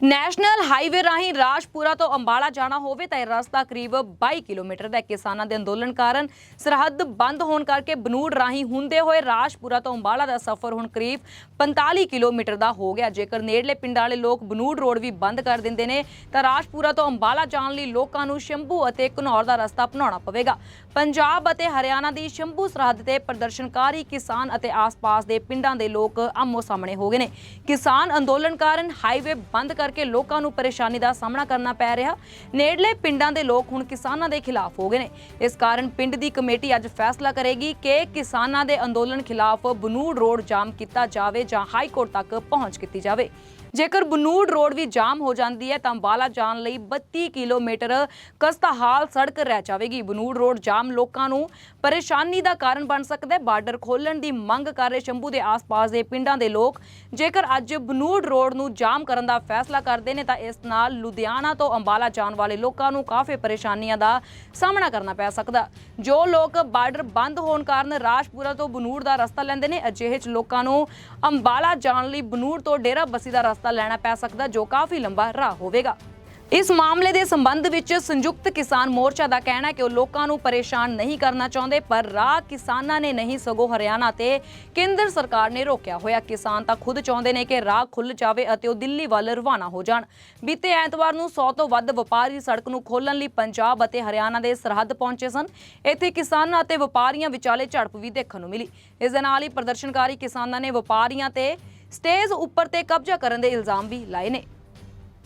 National highway ਰਾਹੀਂ ਰਾਜਪੁਰਾ ਤੋਂ ਅੰਬਾਲਾ ਜਾਣਾ ਹੋਵੇ ਤਾਂ ਇਹ ਰਸਤਾ ਕਰੀਬ 22 ਕਿਲੋਮੀਟਰ ਦਾ ਕਿਸਾਨਾਂ ਦੇ ਅੰਦੋਲਨ ਕਾਰਨ ਸਰਹੱਦ ਬੰਦ ਹੋਣ ਕਰਕੇ ਬਨੂੜ ਰਾਹੀਂ ਹੁੰਦੇ ਹੋਏ ਰਾਜਪੁਰਾ ਤੋਂ ਅੰਬਾਲਾ ਦਾ ਸਫ਼ਰ ਹੁਣ ਕਰੀਬ 45 ਕਿਲੋਮੀਟਰ ਦਾ ਹੋ ਗਿਆ। ਜੇਕਰ ਨੇੜਲੇ ਪਿੰਡਾਂ ਵਾਲੇ ਲੋਕ ਬਨੂੜ ਰੋਡ ਵੀ ਬੰਦ ਕਰ ਦਿੰਦੇ ਨੇ, ਤਾਂ ਰਾਜਪੁਰਾ ਤੋਂ ਅੰਬਾਲਾ ਜਾਣ ਲਈ ਲੋਕਾਂ ਨੂੰ ਸ਼ੰਭੂ ਅਤੇ ਘਨੌਰ ਦਾ ਰਸਤਾ ਅਪਣਾਉਣਾ ਪਵੇਗਾ। ਪੰਜਾਬ ਅਤੇ ਹਰਿਆਣਾ ਦੀ ਸ਼ੰਭੂ ਸਰਹੱਦ ਤੇ ਪ੍ਰਦਰਸ਼ਨਕਾਰੀ ਕਿਸਾਨ ਅਤੇ ਆਸ-ਪਾਸ ਦੇ ਪਿੰਡਾਂ ਦੇ ਲੋਕ ਆਮੋ ਸਾਹਮਣੇ ਹੋ ਗਏ ਨੇ। ਕਿਸਾਨ ਅੰਦੋਲਨ ਕਾਰਨ ਹਾਈਵੇ ਬੰਦ ਕਰ ਕਰਕੇ ਲੋਕਾਂ ਨੂੰ ਪਰੇਸ਼ਾਨੀ ਦਾ ਸਾਹਮਣਾ ਕਰਨਾ ਪੈ ਰਿਹਾ। ਨੇੜਲੇ ਪਿੰਡਾਂ ਦੇ ਲੋਕ ਹੁਣ ਕਿਸਾਨਾਂ ਦੇ ਖਿਲਾਫ ਹੋ ਗਏ ਨੇ। ਇਸ ਕਾਰਨ ਪਿੰਡ ਦੀ ਕਮੇਟੀ ਅੱਜ ਫੈਸਲਾ ਕਰੇਗੀ ਕਿ ਕਿਸਾਨਾਂ ਦੇ ਅੰਦੋਲਨ ਖਿਲਾਫ ਬਨੂੜ ਰੋਡ ਜਾਮ ਕੀਤਾ ਜਾਵੇ ਜਾਂ ਹਾਈ ਕੋਰਟ ਤੱਕ ਪਹੁੰਚ ਕੀਤੀ ਜਾਵੇ। ਜੇਕਰ ਬਨੂੜ ਰੋਡ ਵੀ ਜਾਮ ਹੋ ਜਾਂਦੀ ਹੈ ਤਾਂ ਅੰਬਾਲਾ ਜਾਣ ਲਈ 32 ਕਿਲੋਮੀਟਰ ਕਸਤਾਹਾਲ ਸੜਕ ਰਹਿ ਜਾਵੇਗੀ। ਬਨੂੜ ਰੋਡ ਜਾਮ ਲੋਕਾਂ ਨੂੰ ਪਰੇਸ਼ਾਨੀ ਦਾ ਕਾਰਨ ਬਣ ਸਕਦਾ ਹੈ। ਬਾਰਡਰ ਖੋਲਣ ਦੀ ਮੰਗ ਕਰ ਰਹੇ ਸ਼ੰਭੂ ਦੇ ਆਸ-ਪਾਸ ਦੇ ਪਿੰਡਾਂ ਦੇ ਲੋਕ। ਜੇਕਰ ਅੱਜ ਬਨੂੜ ਰੋਡ ਨੂੰ ਜਾਮ ਕਰਨ ਦਾ ਫੈਸਲਾ ਫੈਸਲਾ ਕਰਦੇ ਨੇ ਤਾਂ ਇਸ ਨਾਲ ਲੁਧਿਆਣਾ ਤੋਂ ਅੰਬਾਲਾ ਜਾਣ ਵਾਲੇ ਲੋਕਾਂ ਨੂੰ ਕਾਫੀ ਪਰੇਸ਼ਾਨੀਆਂ ਦਾ ਸਾਹਮਣਾ ਕਰਨਾ ਪੈ ਸਕਦਾ। ਜੋ ਲੋਕ ਬਾਰਡਰ ਬੰਦ ਹੋਣ ਕਾਰਨ ਰਾਜਪੁਰਾ ਤੋਂ ਬਨੂੜ ਦਾ ਰਸਤਾ ਲੈਂਦੇ ਨੇ, ਅਜਿਹੇ ਚ ਲੋਕਾਂ ਨੂੰ ਅੰਬਾਲਾ ਜਾਣ ਲਈ ਬਨੂੜ ਤੋਂ ਡੇਰਾ ਬੱਸੀ ਦਾ ਰਸਤਾ ਲੈਣਾ ਪੈ ਸਕਦਾ, ਜੋ ਕਾਫੀ ਲੰਬਾ ਰਾਹ ਹੋਵੇਗਾ। ਇਸ ਮਾਮਲੇ ਦੇ ਸੰਬੰਧ ਵਿੱਚ ਸੰਯੁਕਤ ਕਿਸਾਨ ਮੋਰਚਾ ਦਾ ਕਹਿਣਾ ਹੈ ਕਿ ਉਹ ਲੋਕਾਂ ਨੂੰ ਪਰੇਸ਼ਾਨ ਨਹੀਂ ਕਰਨਾ ਚਾਹੁੰਦੇ, ਪਰ ਰਾਹ ਕਿਸਾਨਾਂ ਨੇ ਨਹੀਂ ਸਗੋਂ ਹਰਿਆਣਾ ਤੇ ਕੇਂਦਰ ਸਰਕਾਰ ਨੇ ਰੋਕਿਆ ਹੋਇਆ। ਕਿਸਾਨ ਤਾਂ ਖੁਦ ਚਾਹੁੰਦੇ ਨੇ ਕਿ ਰਾਹ ਖੁੱਲ ਜਾਵੇ ਅਤੇ ਉਹ ਦਿੱਲੀ ਵੱਲ ਰਵਾਨਾ ਹੋ ਜਾਣ। ਬੀਤੇ ਐਤਵਾਰ ਨੂੰ 100 ਤੋਂ ਵੱਧ ਵਪਾਰੀ ਸੜਕ ਨੂੰ ਖੋਲਣ ਲਈ ਪੰਜਾਬ ਅਤੇ ਹਰਿਆਣਾ ਦੇ ਸਰਹੱਦ ਪਹੁੰਚੇ ਸਨ। ਇੱਥੇ ਕਿਸਾਨਾਂ ਅਤੇ ਵਪਾਰੀਆਂ ਵਿਚਾਲੇ ਝੜਪ ਵੀ ਦੇਖਣ ਨੂੰ ਮਿਲੀ। ਇਸ ਦੇ ਨਾਲ ਹੀ ਪ੍ਰਦਰਸ਼ਨਕਾਰੀ ਕਿਸਾਨਾਂ ਨੇ ਵਪਾਰੀਆਂ ਤੇ ਸਟੇਜ ਉੱਪਰ ਤੇ ਕਬਜ਼ਾ ਕਰਨ ਦੇ ਇਲਜ਼ਾਮ ਵੀ ਲਾਏ ਨੇ।